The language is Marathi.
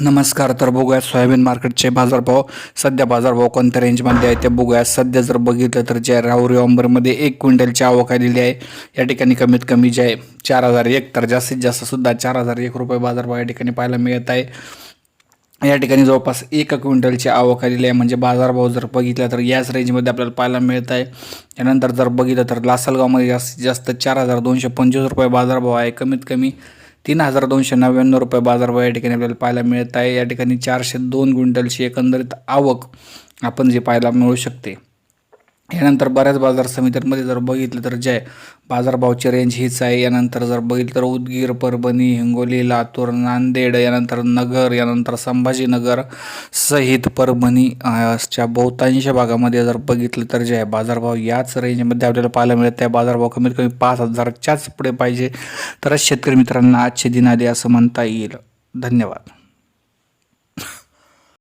नमस्कार तर बघूया सोयाबीन मार्केटचे बाजारभाव. सध्या बाजारभाव कोणत्या रेंजमध्ये आहे ते बघूया. सध्या जर बघितलं तर जे राहुरी ऑंबरमध्ये एक क्विंटलची आवक आलेली आहे या ठिकाणी कमीत कमी जे आहे चार हजार एक तर जास्तीत जास्त सुद्धा चार हजार एक रुपये बाजारभाव या ठिकाणी पाहायला मिळत आहे. या ठिकाणी जवळपास एक क्विंटलची आवक आलेली आहे. म्हणजे बाजारभाव जर बघितला तर याच रेंजमध्ये आपल्याला पाहायला मिळत आहे. त्यानंतर जर बघितलं तर लासलगावमध्ये जास्तीत जास्त चार हजार दोनशे पंचवीस रुपये बाजारभाव आहे कमीत कमी तीन हजार दोनशे नव्याण्णव रुपये बाजारभाव या ठिकाणी आपल्याला पाहायला मिळत आहे. या ठिकाणी चारशे दोन क्विंटलची एकंदरीत आवक आपण जे पाहायला मिळू शकते. यानंतर बऱ्याच बाजार समित्यांमध्ये जर बघितलं तर जे आहे बाजारभावची रेंज हीच आहे. यानंतर जर बघितलं तर उदगीर परभणी हिंगोली लातूर नांदेड यानंतर नगर यानंतर संभाजीनगर सहित परभणी च्या बहुतांश भागामध्ये जर बघितलं तर जे आहे बाजारभाव याच रेंजमध्ये आपल्याला पाहायला मिळत आहे बाजारभाव कमीत कमी पाच हजारच्याच पुढे पाहिजे. तरच शेतकरी मित्रांना आजचे दिन आले असं म्हणता येईल. धन्यवाद.